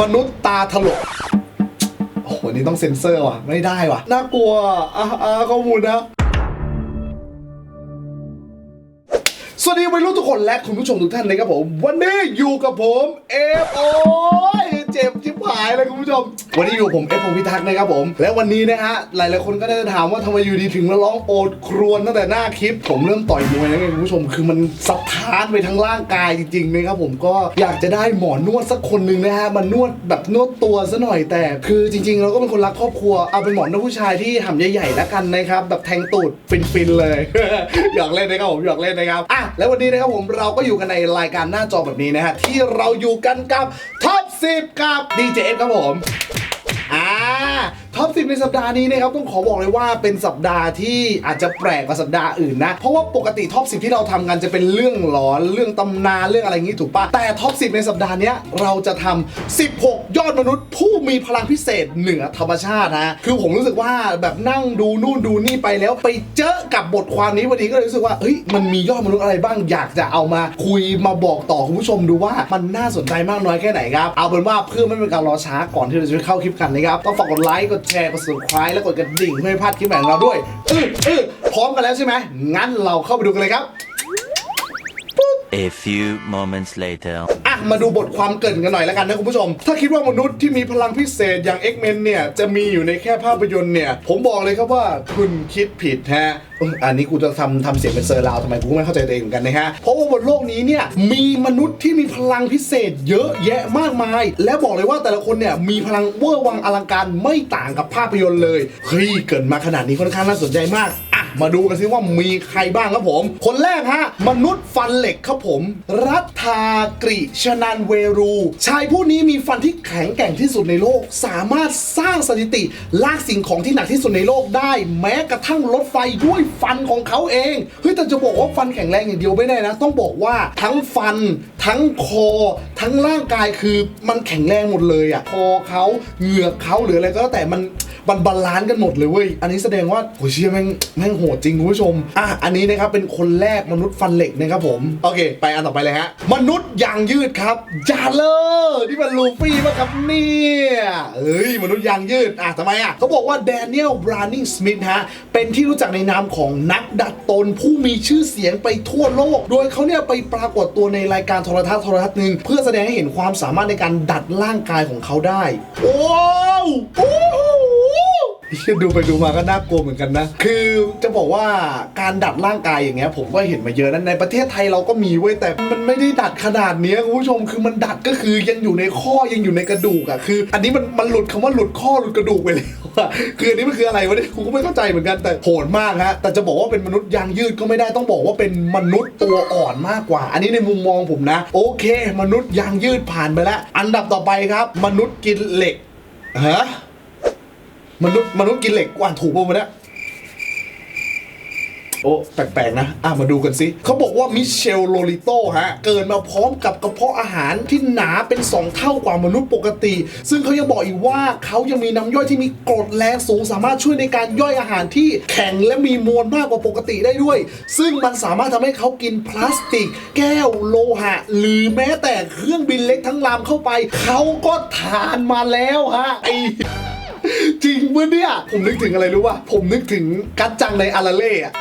มนุษย์ตาถลกโอ้โหนี่ต้องเซ็นเซอร์ว่ะ ไม่ได้ว่ะ น่ากลัวอะอะข้อมูลนะสวัสดีวัยรุ่นทุกคนและคุณผู้ชมทุกท่านเลยครับผม วันนี้อยู่กับผม เอฟโอ้ยเจ็บจิบ หายเลยคุณผู้ชม วันนี้อยู่ผมเอฟพงพิทักษ์นะครับผม และวันนี้นะฮะหลายๆคนก็ได้จะถามว่าทำไมอยู่ดีถึงมาร้องโอดครวญตั้งแต่หน้าคลิป ผมเริ่มต่อยมวยแล้วไงคุณผู้ชมคือมันสะท้านไปทั้งร่างกายจริงๆนะครับผมก็อยากจะได้หมอนวดสักคนหนึ่งนะฮะมานวดแบบนวดตัวซะหน่อยแต่ คือจริง ๆ เราก็เป็นคนรักครอบครัวเอาเป็นหมอนวดผู้ชายที่หำใหญ่ๆแล้วกันนะครับแบบแทงตูดฟินๆเลย หยอกเล่นนะครับผมหยอกเล่นนะครับอะแล้ววันนี้นะครับผมเราก็อยู่กันในรายการหน้าจอแบบนี้นะฮะที่เราอยู่กันกับท็อป10กับดีจเอฟครับผมอ่า ท็อปสิในสัปดาห์นี้นะครับต้องขอบอกเลยว่าเป็นสัปดาห์ที่อาจจะแปลกกว่าสัปดาห์อื่นนะ เพราะว่าปกติท็อปสิที่เราทำกันจะเป็นเรื่องหลอนเรื่องตำนานเรื่องอะไรอย่างนี้ถูกปะแต่ท็อปสิในสัปดาห์เนี้ยเราจะทำ16 ยอดมนุษย์ผู้มีพลังพิเศษเหนือธรรมชาตินะคือผมรู้สึกว่าแบบนั่งดูนู่นดูนี่ไปแล้ว ไปเจอกับบทความนี้วันนี้ก็เลยรู้สึกว่าเฮ้ยมันมียอดมนุษย์อะไรบ้างอยากจะเอามาคุยมาบอกต่อคุณผู้ชมดูว่ามันน่าสนใจมากน้อยแค่ไหนครับเอาเป็นว่าเพื่อไม่เป็นการรอช้าก่อนที่เราจะเข้าคลิปกันนะครับต้องฝากกดไลค์กดแชร์ กด subscribe และกดกระดิ่งเพื่อไม่พลาดคลิปใหม่ของเราด้วยเออเออพร้อมกันแล้วใช่ไหม งั้นเราเข้าไปดูกันเลยครับ A few moments later. อะ มาดูบทความเกรินกันหน่อยแล้วกันนะคุณผู้ชม ถ้าคิดว่ามนุษย์ที่มีพลังพิเศษอย่าง X-Men เนี่ย จะมีอยู่ในแค่ภาพยนตร์เนี่ย ผมบอกเลยครับว่าคุณคิดผิดฮะอืมอันนี้กูจะทำทำเสียงเป็นเซอร์ราวทำไมกูไม่เข้าใจตัวเองเหมือนกันนะฮะ เพราะว่าบนโลกนี้เนี่ยมีมนุษย์ที่มีพลังพิเศษเยอะแยะมากมาย และบอกเลยว่าแต่ละคนเนี่ยมีพลังเวอร์วังอลังการไม่ต่างกับภาพยนตร์เลย เฮ้ยเกิดมาขนาดนี้ค่อนข้างน่าสนใจมากอะ มาดูกันซิว่ามีใครบ้างครับผม คนแรกฮะ มนุษย์ฟันเหล็กครับผม รัฐากริชนันเวรู ชายผู้นี้มีฟันที่แข็งแกร่งที่สุดในโลก สามารถสร้างสถิติ ลากสิ่งของที่หนักที่สุดในโลกได้ แม้กระทั่งรถไฟด้วยฟันของเขาเองเฮ้ยแต่จะบอกว่าฟันแข็งแรงอย่างเดียวไม่ได้นะ ต้องบอกว่าทั้งฟัน ทั้งคอ ทั้งร่างกายคือมันแข็งแรงหมดเลยอะคอเขาเหงือกเขาหรืออะไรก็แล้วแต่มัน มันบาลานซ์กันหมดเลยเว้ย อันนี้แสดงว่าโหเชี่ยแม่งแม่งโหดจริงคุณผู้ชม อะ อันนี้นะครับเป็นคนแรกมนุษย์ฟันเหล็กนะครับผม โอเค ไปอันต่อไปเลยฮะ มนุษย์ยางยืดครับจาเลอร์ที่มันลูฟี่มาครับเนี่ยเอ้ย มนุษย์ยางยืด อะทำไมอะเขาบอกว่าแดเนียลบรานิงสมิธฮะ เป็นที่รู้จักในนามของนักดัดตนผู้มีชื่อเสียงไปทั่วโลก โดยเขาเนี่ยไปปรากฏตัวในรายการโทรทัศน์โทรทัศน์หนึ่งเพื่อแสดงให้เห็นความสามารถในการดัดร่างกายของเขาได้วโอ้โห ดูไปดูมาก็น่ากลัวเหมือนกันนะ คือจะบอกว่าการดัดร่างกายอย่างเงี้ยผมก็เห็นมาเยอะนะในประเทศไทยเราก็มีเว้ยแต่มันไม่ได้ดัดขนาดเนี้ยคุณผู้ชมคือมันดัดก็คือยังอยู่ในข้อยังอยู่ในกระดูกอะคือ อันนี้มันมันหลุดคำว่าหลุดข้อหลุดกระดูกไปแล้วอะคืออันนี้มันคืออะไรวะเนี่ยกูก็ไม่เข้าใจเหมือนกันแต่โหดมากฮะแต่จะบอกว่าเป็นมนุษย์ยางยืดก็ไม่ได้ต้องบอกว่าเป็นมนุษย์ตัวอ่อนมากกว่า อันนี้ในมุมมองผมนะ โอเค มนุษย์ยางยืดผ่านไปแล้ว อันดับต่อไปครับ มนุษย์กินเหล็กฮะ มนุษย์มนุษย์กินเหล็กกว่าถูกป่ะวะเนี่ยโอ้แปลกๆนะ อะมาดูกันสิเขาบอกว่ามิเชลโลลิโตฮะ เกิดมาพร้อมกับกระเพาะอาหารที่หนาเป็น 2 เท่ากว่ามนุษย์ปกติ ซึ่งเขายังบอกอีกว่าเขายังมีน้ำย่อยที่มีกรดแรงสูง สามารถช่วยในการย่อยอาหารที่แข็งและมีมวลมากกว่าปกติได้ด้วย ซึ่งมันสามารถทำให้เขากินพลาสติก แก้วโลหะ หรือแม้แต่เครื่องบินเล็กทั้งลำเข้าไป เขาก็ทานมาแล้วฮะไอ จริงปะเนี่ย ผมนึกถึงอะไรรู้ป่ะ ผมนึกถึงกัจจังในอาราเล่อะ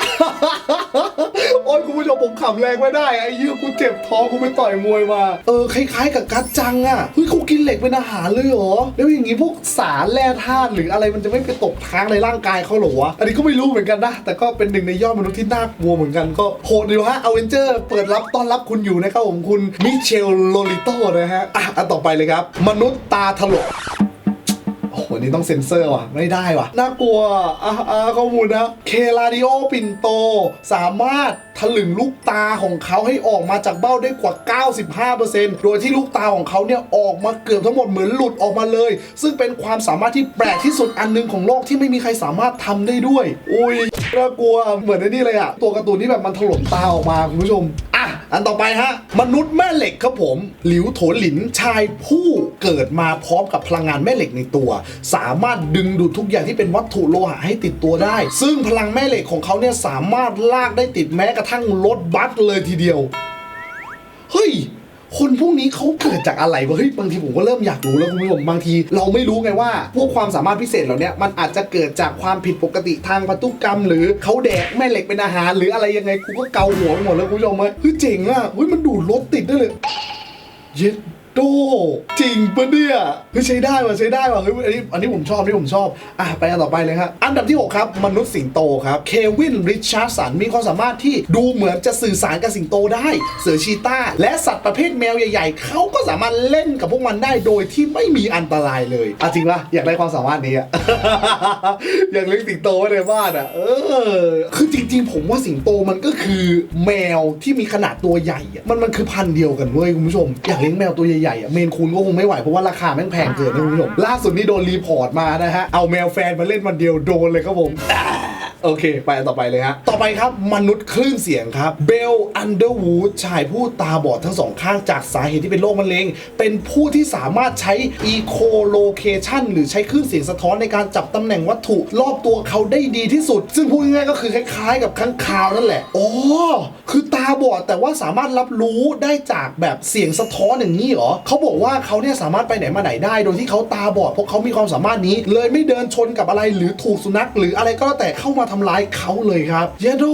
โอ้ยคุณผู้ชมผมขำแรงไม่ได้ไอ้เหี้ยกูเจ็บท้องกูไปต่อยมวยมา เออคล้ายๆกับกัจจังอะเฮ้ยเขากินเหล็กเป็นอาหารเลยเหรอ แล้วอย่างงี้พวกสารแร่ธาตุหรืออะไรมันจะไม่ไปตกค้างในร่างกายเขาหรอวะ อันนี้ก็ไม่รู้เหมือนกันนะ แต่ก็เป็นหนึ่งในยอดมนุษย์ที่น่ากลัวเหมือนกันก็โหดอยู่ฮะอเวนเจอร์เปิดรับต้อนรับคุณอยู่นะครับผมคุณมิเชลโลลิโตนะฮะอะอันต่อไปเลยครับ มนุษย์ตาถลก โอ้โหนี่ต้องเซ็นเซอร์ว่ะ ไม่ได้ว่ะ น่ากลัวอะอ่ข้อมูลนะ เคลาดิโอปินโต สามารถถลึงลูกตาของเขาให้ออกมาจากเบ้าได้กว่า 95%โดยที่ลูกตาของเขาเนี่ยออกมาเกือบทั้งหมดเหมือนหลุดออกมาเลย ซึ่งเป็นความสามารถที่แปลกที่สุดอันหนึงของโลกที่ไม่มีใครสามารถทำได้ด้วย อุ้ยน่ากลัวเหมือนไอ้นี่เลยอะตัวการ์ตูนที่แบบมันถลนตาออกมาคุณผู้ชม อันต่อไปฮะ มนุษย์แม่เหล็กครับผม หลิวโถหลินชายผู้เกิดมาพร้อมกับพลังงานแม่เหล็กในตัว สามารถดึงดูดทุกอย่างที่เป็นวัตถุโลหะให้ติดตัวได้ ซึ่งพลังแม่เหล็กของเขาเนี่ยสามารถลากได้ติดแม้กระทั่งรถบัสเลยทีเดียว เฮ้ย คนพวกนี้เขาเกิดจากอะไรวะเฮ้ยบางทีผมก็เริ่มอยากรู้แล้วคุณผู้ชมบางที เราไม่รู้ไงว่า พวกความสามารถพิเศษเหล่านี้มันอาจจะเกิดจากความผิดปกติทางพันธุกรรม หรือเขาแดกแม่เหล็กเป็นอาหาร หรืออะไรยังไงกูก็เกาหัวไปหมดแล้วคุณผู้ชมเฮ้ยเฮ้ยเจ๋งอะเฮ้ยมันดูดรถติดได้เลยเย็ด โดจริงปะเนี่ยเฮ้ยใช้ได้ว่ะใช้ได้ว่ะเฮ้ยอันนี้อันนี้ผมชอบอันนี้ผมชอบอะไปอันต่อไปเลยครับอันดับที่ 6 ครับ มนุษย์สิงโตครับเควินริชาร์ดสันมีความสามารถที่ดูเหมือนจะสื่อสารกับสิงโตได้ เสือชีตาและสัตว์ประเภทแมวใหญ่ๆ เขาก็สามารถเล่นกับพวกมันได้โดยที่ไม่มีอันตรายเลยอะจริงปะอยากได้ความสามารถนี้อะอยากเลี้ยงสิงโตไว้ในบ้านอะเออคือจริง ๆ ผมว่าสิงโตมันก็คือแมวที่มีขนาดตัวใหญ่อะมันมันคือพันธุ์เดียวกันเว้ยคุณผู้ชมอยากเลี้ยงแมวตัวใหญ่ๆอะเมนคูนก็คงไม่ไหวเพราะว่าราคาแม่งแพงเกินนะคุณผู้ชมล่าสุดนี่โดนรีพอร์ตมานะฮะเอาแมวแฟนมาเล่นวันเดียวโดนเลยครับผม โอเค ไปอันต่อไปเลยฮะ ต่อไปครับ มนุษย์คลื่นเสียงครับ เบล อันเดอร์วูด ชายผู้ตาบอดทั้งสองข้างจากสาเหตุที่เป็นโรคมะเร็ง เป็นผู้ที่สามารถใช้ echolocation หรือใช้คลื่นเสียงสะท้อนในการจับตำแหน่งวัตถุรอบตัวเขาได้ดีที่สุด ซึ่งพูดง่ายๆก็คือคล้ายๆ กับข้างคาวนั่นแหละ อ๋อ คือตาบอดแต่ว่าสามารถรับรู้ได้จากแบบเสียงสะท้อนอย่างนี้เหรอ เขาบอกว่าเขาเนี่ยสามารถไปไหนมาไหนได้ โดยที่เขาตาบอดเพราะเขามีความสามารถนี้ เลยไม่เดินชนกับอะไรหรือถูกสุนัขหรืออะไรก็แล้วแต่เข้ามาททำร้ายเขาเลยครับเยโด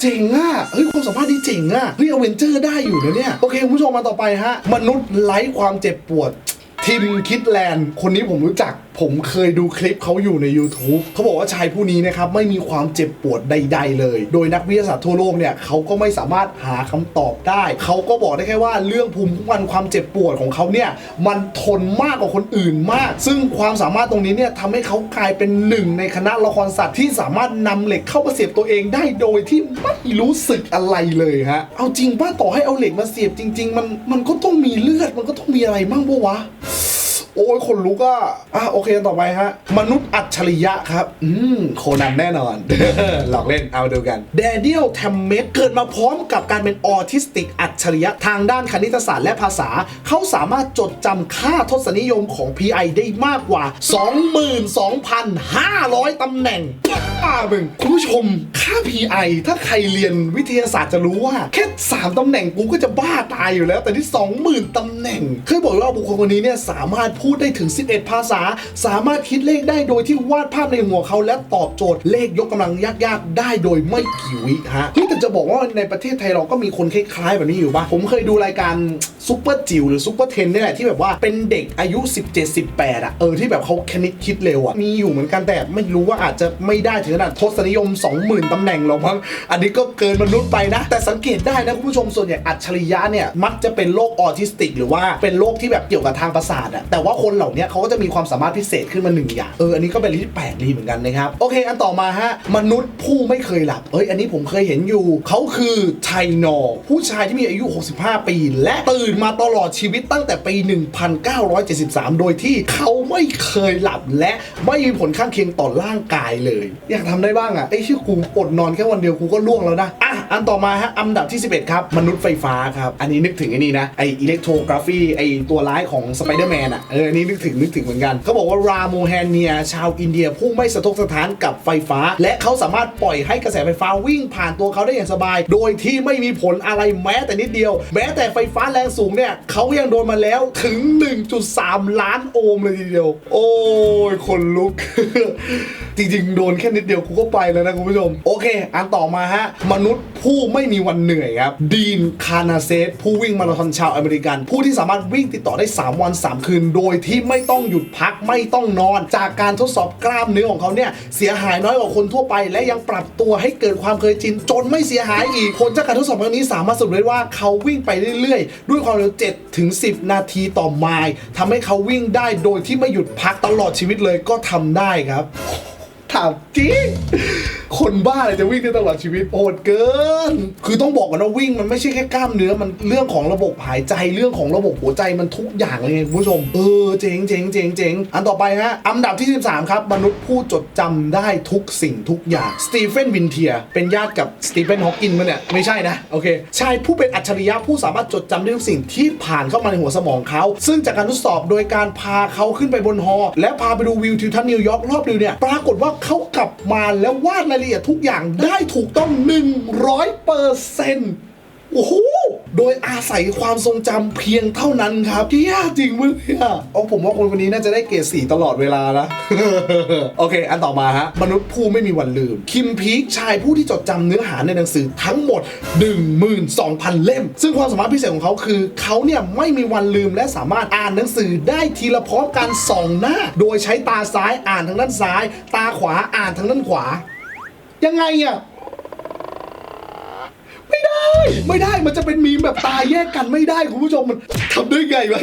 เจ๋งอะเฮ้ยความสามารถนี้เจ๋งอะเฮ้ยอเวนเจอร์ได้อยู่นะเนี่ย โอเคคุณผู้ชมมาต่อไปฮะ มนุษย์ไร้ความเจ็บปวด ทิมคิดแลนด์ คนนี้ผมรู้จักผมเคยดูคลิปเขาอยู่ใน YouTube เขาบอกว่าชายผู้นี้นะครับไม่มีความเจ็บปวดใด ๆ เลย โดยนักวิทยาศาสตร์ทั่วโลกเนี่ยเขาก็ไม่สามารถหาคำตอบได้ เขาก็บอกได้แค่ว่าเรื่องภูมิคุ้มกันความเจ็บปวดของเขาเนี่ยมันทนมากกว่าคนอื่นมาก ซึ่งความสามารถตรงนี้เนี่ยทำให้เขากลายเป็นหนึ่งในคณะละครสัตว์ที่สามารถนำเหล็กเข้ามาเสียบตัวเองได้โดยที่ไม่รู้สึกอะไรเลยฮะเอาจริงป้าต่อให้เอาเหล็กมาเสียบจริง ๆ มันมันก็ต้องมีเลือดมันก็ต้องมีอะไรมั่งปะวะ โอ้ยคนลุกอะอะโอเคต่อไปฮะ มนุษย์อัจฉริยะครับ อืมโคนันแน่นอน หลอกเล่นเอาดูกันแดเนียลแทมเมตเกิดมาพร้อมกับการเป็นออทิสติกอัจฉริยะทางด้านคณิตศาสตร์และภาษา เขาสามารถจดจำค่าทศนิยมของ PI ได้มากกว่า 22,500ตำแหน่งป้ามึงคุณผู้ชมค่า PI ถ้าใครเรียนวิทยาศาสตร์จะรู้ว่า แค่ 3ตำแหน่งกูก็จะบ้าตายอยู่แล้ว แต่ที่ 20,000ตำแหน่งเคยบอกว่าบุคคลคนนี้เนี่ยสามารถพูดได้ถึง 11 ภาษา สามารถคิดเลขได้โดยที่วาดภาพในหัวเขาและตอบโจทย์เลขยกกำลังยากๆ ได้โดยไม่กี่วิฮะเฮ้ยแต่จะบอกว่าในประเทศไทยเราก็มีคนคล้ายๆแบบนี้อยู่ปะผมเคยดูรายการซุปเปอร์จิ๋วหรือซุปเปอร์เทนนี่แหละที่แบบว่าเป็นเด็กอายุ 17 18 อะ เออที่แบบเขาคณิตคิดเร็วอะ มีอยู่เหมือนกันแต่ไม่รู้ว่าอาจจะไม่ได้ถึงขนาดทศนิยม 20,000 ตำแหน่งหรอกมั้งอันนี้ก็เกินมนุษย์ไปนะ แต่สังเกตได้นะคุณผู้ชมส่วนใหญ่อัจฉริยะเนี่ยมักจะเป็นโรคออทิสติก หรือว่าเป็นโรคที่แบบเกี่ยวกับทางประสาทอะแต่ว่าคนเหล่านี้เขาก็จะมีความสามารถพิเศษขึ้นมาหนึ่งอย่าง เออ อันนี้ก็เป็นอะไรที่แปลกดีเหมือนกันนะครับ โอเค อันต่อมาฮะ มนุษย์ผู้ไม่เคยหลับ เอ้ย อันนี้ผมเคยเห็นอยู่ เขาคือไทนอผู้ชายที่มีอายุ 65 ปี และตื่นมาตลอดชีวิตตั้งแต่ปี 1973 โดยที่เขาไม่เคยหลับและไม่มีผลข้างเคียงต่อร่างกายเลย อยากทำได้บ้างอะไอ้ชื่อกูอดนอนแค่วันเดียวกูก็ล่วงแล้วนะ อะ อันต่อมาฮะ อันดับที่ 11 ครับ มนุษย์ไฟฟ้าครับ อันนี้นึกถึงไอ้นี่นะ ไออิเล็กโทรกราฟีไอตัวร้ายของสไปเดอร์แมนอะ เอออันนี้นึกถึงนึกถึงเหมือนกันเขาบอกว่าราโมแฮนเนียชาวอินเดียผู้ไม่สะทกสถานกับไฟฟ้า และเขาสามารถปล่อยให้กระแสไฟฟ้าวิ่งผ่านตัวเขาได้อย่างสบาย โดยที่ไม่มีผลอะไรแม้แต่นิดเดียว แม้แต่ไฟฟ้าแรงสูงเนี่ยเขายังโดนมาแล้วถึง 1.3 ล้านโอห์มเลยทีเดียว โอ้ยคนลุก จริงๆ โดนแค่นิดเดียวกูก็ไปแล้วนะคุณผู้ชม โอเค อันต่อมาฮะ มนุษย์ผู้ไม่มีวันเหนื่อยครับ ดีนคานาเซสผู้วิ่งมาราธอนชาวอเมริกัน ผู้ที่สามารถวิ่งติดต่อได้ 3 วัน 3 คืน โดยที่ไม่ต้องหยุดพักไม่ต้องนอน จากการทดสอบกล้ามเนื้อของเขาเนี่ยเสียหายน้อยกว่าคนทั่วไป และยังปรับตัวให้เกิดความเคยชินจนไม่เสียหายอีกผลจากการทดสอบครั้งนี้สามารถสรุปได้ว่าเขาวิ่งไปเรื่อยๆ ด้วยความเร็ว7ถึง10 นาทีต่อไมล์ทำให้เขาวิ่งได้โดยที่ไม่หยุดพักตลอดชีวิตเลยก็ทำได้ครับ ถามจริง คนบ้าอะไรจะวิ่งได้ตลอดชีวิตโหดเกิน คือต้องบอกก่อนว่าวิ่งมันไม่ใช่แค่กล้ามเนื้อ มันเรื่องของระบบหายใจ เรื่องของระบบหัวใจมันทุกอย่างเลยไงคุณผู้ชม เออเจ๋งเจ๋งเจ๋งเจ๋งอันต่อไปฮะ อันดับที่ 13 ครับ มนุษย์ผู้จดจำได้ทุกสิ่งทุกอย่าง สตีเฟน วินเทีย เป็นญาติกับสตีเฟน ฮอว์กินมั้ยเนี่ย ไม่ใช่นะ โอเค ชายผู้เป็นอัจฉริยะผู้สามารถจดจำได้ทุกสิ่งที่ผ่านเข้ามาในหัวสมองเขา ซึ่งจากการทดสอบโดยการพาเขาขึ้นไปบนฮอ และพาไปดูวิวทิวทัศน์นิวยอร์กรอบดึงเนี่ย ปรากฏว่าเขากลับมาแล้ววาดรายละเอียดทุกอย่างได้ถูกต้อง 100เปอร์เซ็นต์โอ้โห โดยอาศัยความทรงจำเพียงเท่านั้นครับที่ยากจริงมึงเนี่ยเอาผมว่าคนคนนี้น่าจะได้เกรดสีตลอดเวลานะโอเค อันต่อมาฮะ มนุษย์ผู้ไม่มีวันลืม คิมพีคชายผู้ที่จดจำเนื้อหาในหนังสือทั้งหมด 12,000 เล่ม ซึ่งความสามารถพิเศษของเขาคือ เขาเนี่ยไม่มีวันลืมและสามารถอ่านหนังสือได้ทีละพร้อมกันสองหน้า โดยใช้ตาซ้ายอ่านทางด้านซ้าย ตาขวาอ่านทางด้านขวา ยังไงอะ ไม่ได้มันจะเป็นมีมแบบตายแยกกันไม่ได้คุณผู้ชมมันทำได้ไงวะ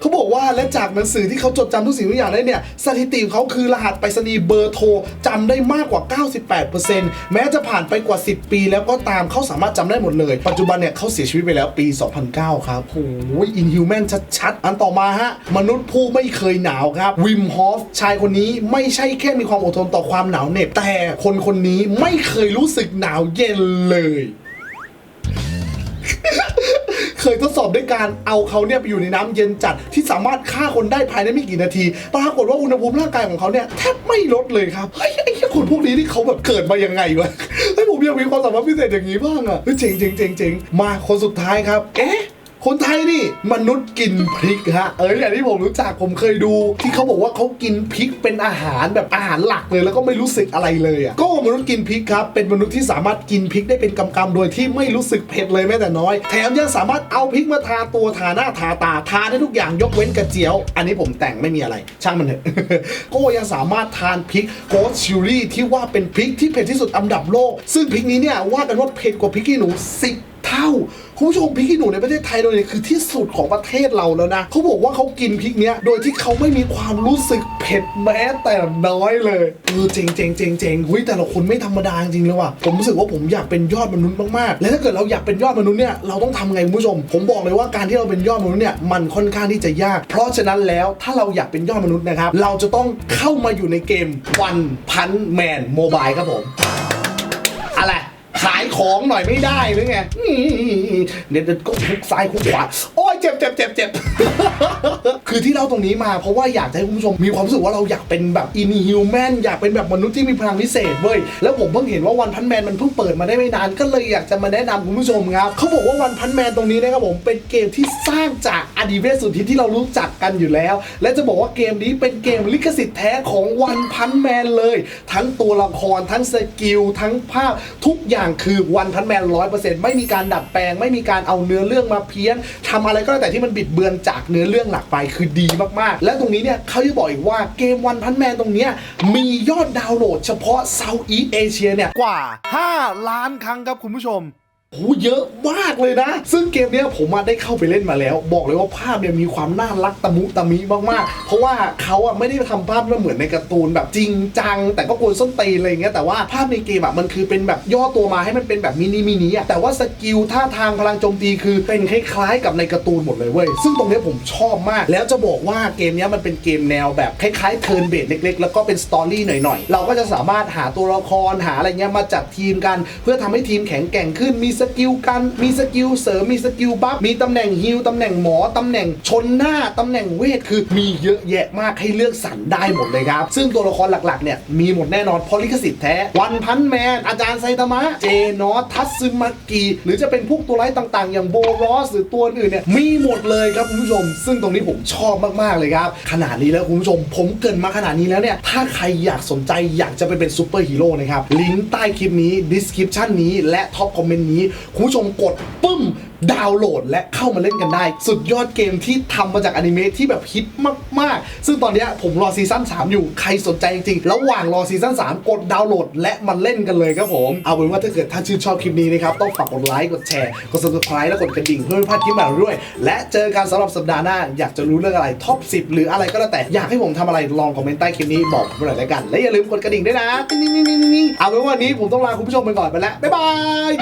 เขาบอกว่าและจากหนังสือที่เขาจดจำทุกสิ่งทุกอย่างได้เนี่ยสถิติของเขาคือรหัสไปรษณีย์เบอร์โทรจำได้มากกว่า 98%แม้จะผ่านไปกว่า 10 ปี แล้วก็ตามเขาสามารถจำได้หมดเลย ปัจจุบันเนี่ยเขาเสียชีวิตไปแล้วปี 2009 ครับโอ้ยอินฮิวแมนชัดๆ อันต่อมาฮะ มนุษย์ผู้ไม่เคยหนาวครับวิมฮอฟชายคนนี้ไม่ใช่แค่มีความอดทนต่อความหนาวเหน็บแต่คนคนนี้ไม่เคยรู้สึกหนาวเย็นเลย เคยทดสอบด้วยการเอาเขาเนี่ยไปอยู่ในน้ำเย็นจัดที่สามารถฆ่าคนได้ภายในไม่กี่นาทีปรากฏว่าอุณหภูมิร่างกายของเขาเนี่ยแทบไม่ลดเลยครับเฮ้ยไอ้คนพวกนี้ที่เขาแบบเกิดมายังไงวะเฮ้ยผมอยากมีความสามารถพิเศษอย่างนี้บ้างอะเฮ้ยเจ๋งเจ๋งเจ๋งเจ๋งมาคนสุดท้ายครับ เอ๊ะ คนไทยนี่มนุษย์กินพริกฮะ เอออย่างที่ผมรู้จักผมเคยดู ที่เขาบอกว่าเขากินพริกเป็นอาหารแบบอาหารหลักเลย แล้วก็ไม่รู้สึกอะไรเลยอะก็มนุษย์กินพริกครับเป็นมนุษย์ที่สามารถกินพริกได้เป็นกำๆโดยที่ไม่รู้สึกเผ็ดเลยแม้แต่น้อย แถมยังสามารถเอาพริกมาทาตัวทาหน้าทาตาทาได้ทุกอย่างยกเว้นกระเจียว อันนี้ผมแต่งไม่มีอะไร ช่างมันเถอะก็ยังสามารถทานพริกโกชิลลี่ที่ว่าเป็นพริกที่เผ็ดที่สุดอันดับโลก ซึ่งพริกนี้เนี่ยว่ากันว่าเผ็ดกว่าพริกขี้หนูสิ เท่าคุณผู้ชมพริกขี้หนูในประเทศไทยเราเนี่ยคือที่สุดของประเทศเราแล้วนะเขาบอกว่าเขากินพริกเนี้ยโดยที่เขาไม่มีความรู้สึกเผ็ดแม้แต่น้อยเลยเออเจ๋งเจ๋งเจ๋งเจ๋งหุ้ยแต่ละคนไม่ธรรมดาจริงๆเลยว่ะผมรู้สึกว่าผมอยากเป็นยอดมนุษย์มากๆ และถ้าเกิดเราอยากเป็นยอดมนุษย์เนี่ยเราต้องทำไงคุณผู้ชม ผมบอกเลยว่าการที่เราเป็นยอดมนุษย์เนี่ยมันค่อนข้างที่จะยาก เพราะฉะนั้นแล้วถ้าเราอยากเป็นยอดมนุษย์นะครับเราจะต้องเข้ามาอยู่ในเกม One Punch Man Mobile ครับผมอะไร ขายของหน่อยไม่ได้หรือไงเดี๋ยเดี๋ยวก็คุกซ้ายคุกขวา บเจ็บเจ็บเจ็บคือที่เล่าตรงนี้มาเพราะว่าอยากให้คุณผู้ชมมีความรู้สึกว่าเราอยากเป็นแบบอินฮิวแมนอยากเป็นแบบมนุษย์ที่มีพลังพิเศษเว้ยแล้วผมเพิ่งเห็นว่าวันพันแมนมันเพิ่งเปิดมาได้ไม่นานก็เลยอยากจะมาแนะนำคุณผู้ชมครับเขาบอกว่าวันพันแมนตรงนี้นะครับผมเป็นเกมที่สร้างจากอดีเวสสุดที่ที่เรารู้จักกันอยู่แล้ว และจะบอกว่าเกมนี้เป็นเกมลิขสิทธิ์แท้ของวันพันแมนเลย ทั้งตัวละครทั้งสกิลทั้งภาพทุกอย่างคือวันพันแมนร้อยเปอร์เซ็นต์ไม่มีการดัดแปลง ไม่มีการเอาเนื้อเรื่องมาเพี้ยนทำอะไรก็แล้วแต่ที่มันบิดเบือนจากเนื้อเรื่องหลักไปคือดีมากๆ และตรงนี้เนี่ยเขาจะบอกอีกว่าเกมวันพันแมนตรงนี้มียอดดาวน์โหลดเฉพาะเซาท์อีสเอเชียเนี่ยกว่า 5 ล้านครั้งครับคุณผู้ชม โหเยอะมากเลยนะ ซึ่งเกมเนี้ยผมมาได้เข้าไปเล่นมาแล้ว บอกเลยว่าภาพเนี่ยมีความน่ารักตะมุตะมิมากๆ เพราะว่าเขาอะไม่ได้ทำภาพมาเหมือนในการ์ตูนแบบจริงจัง แต่ก็กวนส้นตีนอะไรอย่างเงี้ยแต่ว่าภาพในเกมอะมันคือเป็นแบบย่อตัวมาให้มันเป็นแบบมินิมินิอะแต่ว่าสกิลท่าทางพลังโจมตีคือเป็นคล้ายๆ กับในการ์ตูนหมดเลยเว้ยซึ่งตรงเนี้ยผมชอบมาก แล้วจะบอกว่าเกมเนี้ยมันเป็นเกมแนวแบบคล้ายๆเทิร์นเบสเล็กๆ แล้วก็เป็นสตอรี่หน่อยๆเราก็จะสามารถหาตัวละครหาอะไรเงี้ยมาจัดทีมกัน เพื่อทำให้ทีมแข็งแกร่งขึ้นมีสกิลกัน มีสกิลเสริม มีสกิลบัฟ มีตำแหน่งฮิลตำแหน่งหมอ ตำแหน่งชนหน้า ตำแหน่งเวท คือมีเยอะแยะมากให้เลือกสรรได้หมดเลยครับ ซึ่งตัวละครหลักๆ เนี่ย มีหมดแน่นอน เพราะลิขสิทธิ์แท้ วันพันแมน อาจารย์ไซตามะ เจนอทัตซึมากิ หรือจะเป็นพวกตัวไร้ต่างๆ อย่างโบรอสหรือตัวอื่นเนี่ย มีหมดเลยครับคุณผู้ชม ซึ่งตรงนี้ผมชอบมากๆเลยครับ ขนาดนี้แล้วคุณผู้ชม ผมเกินมาขนาดนี้แล้วเนี่ย ถ้าใครอยากสนใจอยากจะไปเป็นซูเปอร์ฮีโร่นะครับ ลิงก์ใต้คลิปนี้ description นี้ และท็อปคอมเมนต์นี้คุณผู้ชมกดปึ้ม ดาวน์โหลดและเข้ามาเล่นกันได้ สุดยอดเกมที่ทำมาจากอนิเมะที่แบบฮิตมากๆ ซึ่งตอนเนี้ยผมรอซีซั่น3 อยู่ใครสนใจจริงๆ ระหว่างรอซีซั่น3 กดดาวน์โหลด และมาเล่นกันเลยครับผม เอาเป็นว่าถ้าเกิดท่านชื่นชอบคลิปนี้นะครับ ต้องฝากกดไลค์กดแชร์ กด subscribe และกดกระดิ่งเพื่อไม่พลาดคลิปใหม่ด้วย และเจอกันสำหรับสัปดาห์หน้า อยากจะรู้เรื่องอะไรท็อป10 หรืออะไรก็แล้วแต่อยากให้ผมทำอะไรลองคอมเมนต์ใต้คลิปนี้บอกผมหน่อยแล้วกันและอย่าลืมกดกระดิ่งด้วยนะนี่ๆๆๆๆเอาเป็นว่าวันนี้ผมต้องลาคุณผู้ชมไปก่อนไปแล้วบ๊ายบาย